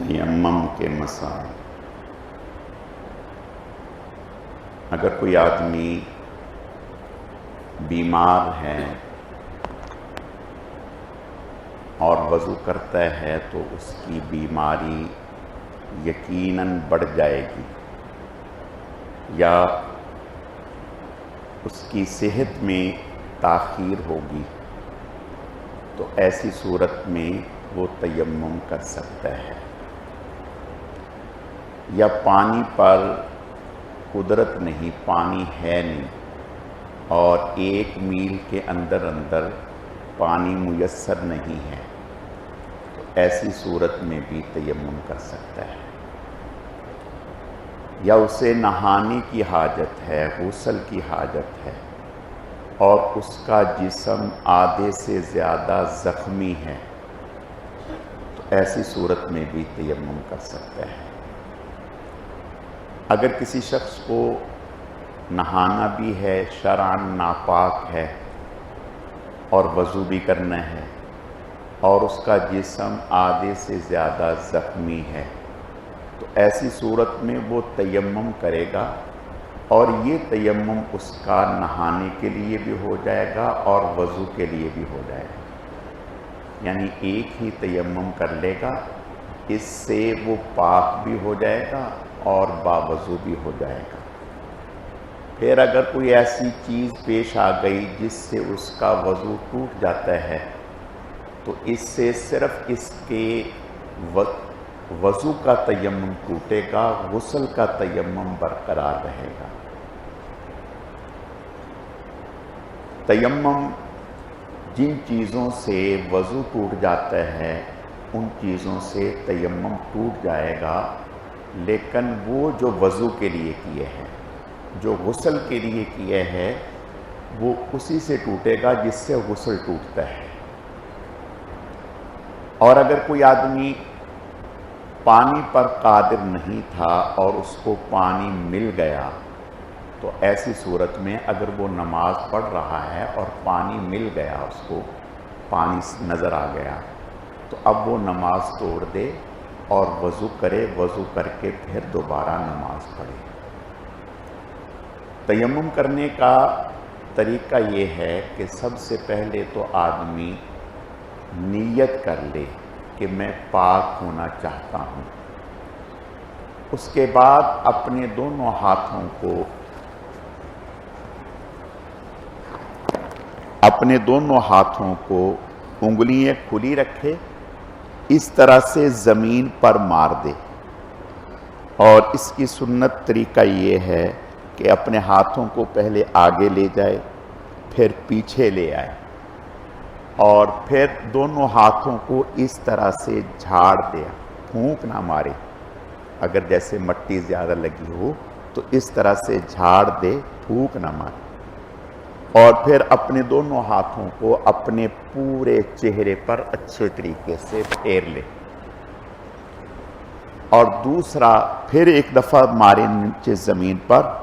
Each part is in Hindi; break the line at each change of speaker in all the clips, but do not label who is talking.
तयम्मम के मसाल अगर कोई आदमी बीमार है और वज़ू करता है तो उसकी बीमारी यकीनन बढ़ जाएगी। या उसकी सेहत में ताख़ीर होगी। तो ऐसी सूरत में वो तयम्मुम कर सकता है। या पानी पर कुदरत नहीं, पानी है नहीं। और एक मील के अंदर अंदर पानी मुयसर नहीं है। तो ऐसी सूरत में भी तयम्मुम कर सकता है। या उसे नहाने की हाजत है, गसल की हाजत है, और उसका जिसम आधे से ज़्यादा ज़ख्मी है तो ऐसी सूरत में भी तयम्मुम कर सकता है। अगर किसी शख्स को नहाना भी है, शरान नापाक है और वज़ू भी करना है और उसका जिसम आधे से ज़्यादा ज़ख्मी है तो ऐसी सूरत में वो तयम्मम करेगा और ये तयम उसका नहाने के लिए भी हो जाएगा और वज़ू के लिए भी हो जाएगा। यानी एक ही तयम कर लेगा, इससे वो पाक भी हो जाएगा और बावजू भी हो जाएगा। फिर अगर कोई ऐसी चीज़ पेश आ गई जिससे उसका वज़ू टूट जाता है तो इससे सिर्फ़ इसके वज़ू का तयम टूटेगा, गसल का तयम बरकरार रहेगा। तयम जिन चीज़ों से वज़ू टूट जाता है, उन चीज़ों से तयम टूट जाएगा लेकिन वो जो वज़ू के लिए किए हैं, जो गसल के लिए किए हैं, वो उसी से टूटेगा जिससे गसल टूटता है। और अगर कोई आदमी पानी पर कादिर नहीं था और उसको पानी मिल गया तो ऐसी सूरत में अगर वो नमाज़ पढ़ रहा है और पानी मिल गया उसको, पानी नज़र आ गया तो अब वो नमाज़ तोड़ दे और वज़ू करे, वज़ू करके फिर दोबारा नमाज़ पढ़े। तयम करने का तरीका ये है कि सबसे पहले तो आदमी नीयत कर ले कि मैं पाक होना चाहता हूँ। उसके बाद अपने दोनों हाथों को, अपने दोनों हाथों को उंगलियाँ खुली रखे इस तरह से ज़मीन पर मार दे। और इसकी सुन्नत तरीका ये है कि अपने हाथों को पहले आगे ले जाए, फिर पीछे ले आए और फिर दोनों हाथों को इस तरह से झाड़ दे, फूंक ना मारे। अगर जैसे मट्टी ज़्यादा लगी हो तो इस तरह से झाड़ दे, फूंक ना मारे। और फिर अपने दोनों हाथों को अपने पूरे चेहरे पर अच्छे तरीके से फेर ले। और दूसरा, फिर एक दफ़ा मारे नीचे ज़मीन पर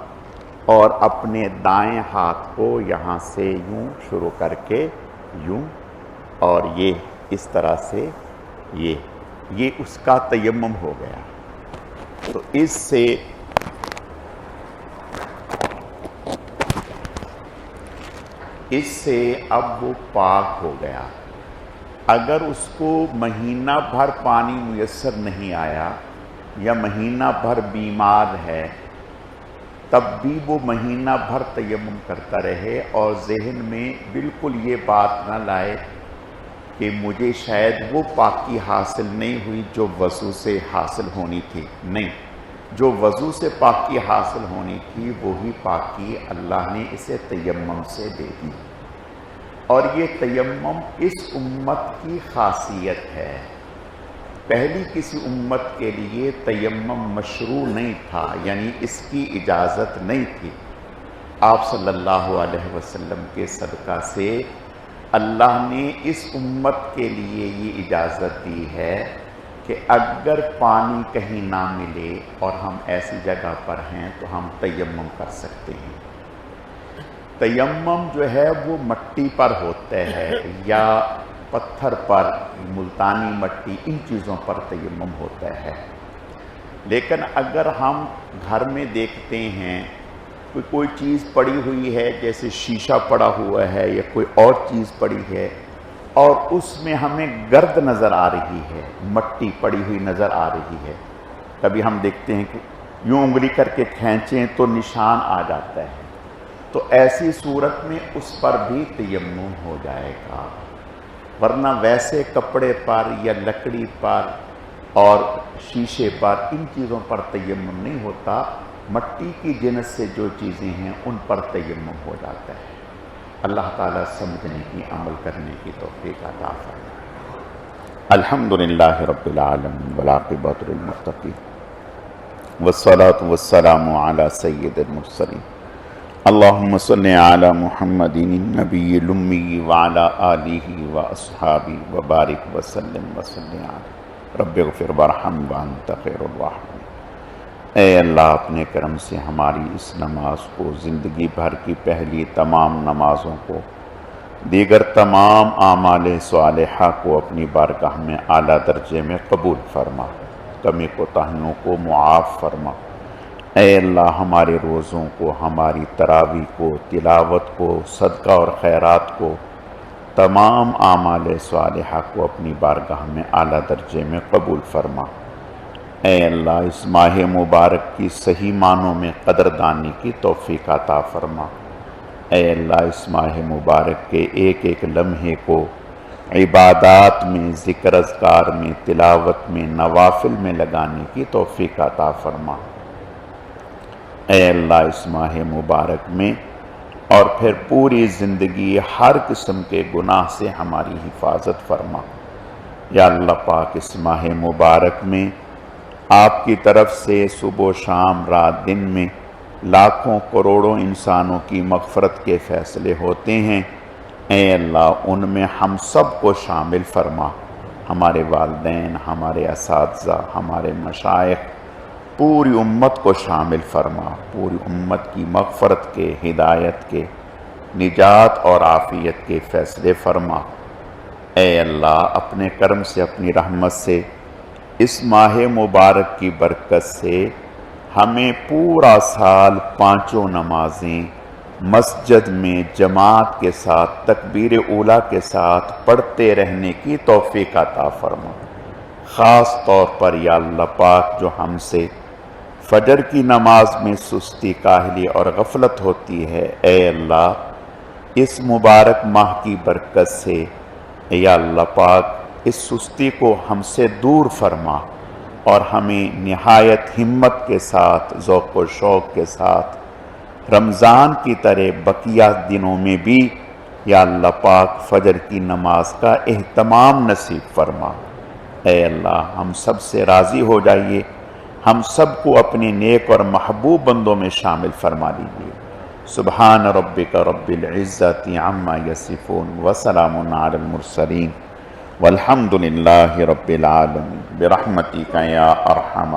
और अपने दाएँ हाथ को यहाँ से यूँ शुरू करके यूँ, और ये इस तरह से ये ये उसका तयम हो गया। तो इससे इससे अब वो पाक हो गया। अगर उसको महीना भर पानी मैसर नहीं आया या महीना भर बीमार है, तब भी वो महीना भर तयम करता रहे और जहन में बिल्कुल ये बात ना लाए कि मुझे शायद वो पाकि हासिल नहीं हुई जो वज़ू से हासिल होनी थी। नहीं। जो वज़ू से पाकी हासिल होनी थी वही पाकी अल्लाह ने इसे तयम से दे दी। और ये तयम इस उम्मत की खासियत है। पहली किसी उम्मत के लिए तयम मशरू नहीं था, यानी इसकी इजाज़त नहीं थी। आप सल्लल्लाहु अलैहि वसल्लम के सदका से अल्लाह ने इस उम्मत के लिए ये इजाज़त दी है कि अगर पानी कहीं ना मिले और हम ऐसी जगह पर हैं तो हम तयम्मम कर सकते हैं। तयम्मम जो है, वो मट्टी पर होता है या पत्थर पर, मुल्तानी मट्टी, इन चीज़ों पर तयम होता है। लेकिन अगर हम घर में देखते हैं कोई कोई चीज़ पड़ी हुई है, जैसे शीशा पड़ा हुआ है या कोई और चीज़ पड़ी है और उसमें हमें गर्द नज़र आ रही है, मट्टी पड़ी हुई नज़र आ रही है। कभी हम देखते हैं कि यूँ उंगली करके खींचें तो निशान आ जाता है। तो ऐसी सूरत में उस पर भी तयम हो जाएगा। वरना वैसे कपड़े पर या लकड़ी पर और शीशे पर इन चीज़ों पर तयम नहीं होता। मट्टी की जिनस से जो चीज़ें हैं, उन पर तयम हो जाता है। अल्लाह ताला समझने की, अमल करने की तोफ़ी अता फरमाए। अल्हम्दुलिल्लाह रब्बिल आलमीन वलाक़िबतुल वस्सलातु वस्सलामु अला सय्यिदिल मुरसलीन। अल्लाहुम्म सल्लि अला मुहम्मदिन नबील उम्मी व अस्हाबी व बारिक व सल्लिम व सल्लि अला। रब्बिगफिर वरहम व अंत खैरुर राहिमीन ए अल्लाह, अपने करम से हमारी इस नमाज़ को, ज़िंदगी भर की पहली तमाम नमाज़ों को, दीगर तमाम आमाल सालहा को अपनी बारगाह में आला दर्जे में कबूल फरमा। कमी कोताहियों को मुआफ़ फरमा। अल्लाह, हमारे रोज़ों को, हमारी तरावी को, तिलावत को, सदका और खैरात को, तमाम आमाल सालहा को अपनी बारगाह में आला दर्जे में कबूल फरमा। अल्लाह, इस माह मुबारक की सही मानों में कदरदानी की तोफ़ी अता फरमा। अल्लाह, इस माह मुबारक के एक एक लम्हे को इबादात में ज़िक्र अजकार में, तिलावत में, नवाफिल में लगाने की तोफ़ी अता फरमा। अल्लाह, इस माह मुबारक में और फिर पूरी ज़िंदगी हर किस्म के गुनाह से हमारी हिफाजत फरमा। या अल्लाह पाक, इस माह मुबारक में आपकी तरफ़ से सुबह शाम रात दिन में लाखों करोड़ों इंसानों की मगफरत के फ़ैसले होते हैं। ए अल्लाह, उनमें हम सबको शामिल फरमा। हमारे वालदेन, हमारे इस हमारे मशाइ पूरी उम्मत को शामिल फरमा। पूरी उम्मत की मगफरत के, हिदायत के, निजात और आफ़ियत के फ़ैसले फरमा। ए अल्लाह, अपने कर्म से, अपनी रहमत से इस माह मुबारक की बरकत से हमें पूरा साल पाँचों नमाजें मस्जिद में जमात के साथ, तकबीर ओला के साथ पढ़ते रहने की तोफ़ी का ताफरमा ख़ास तौर पर या अल्लाह पाक जो हमसे फजर की नमाज़ में सुस्ती, काहली और गफलत होती है, ए अल्लाह, इस मुबारक माह की बरकत से या अल्लाह पाक इस सुस्ती को हमसे दूर फरमा और हमें नहायत हिम्मत के साथ, ज़ौक़ शौक़ के साथ, रमज़ान की तरह बकिया दिनों में भी या अल्लाह पाक फ़जर की नमाज़ का अहतमाम नसीब फरमा। ए अल्लाह, हम सबसे राज़ी हो जाइए। हम सबको अपने नेक और महबूब बंदों में शामिल फरमा दीजिए। सुबहान रबिक रब्बिल्ज़्ज़ति अम्मा यसिफ़ून वसलामसरीन वलहमदिल्ला रबालमी बरहमती का या अरहम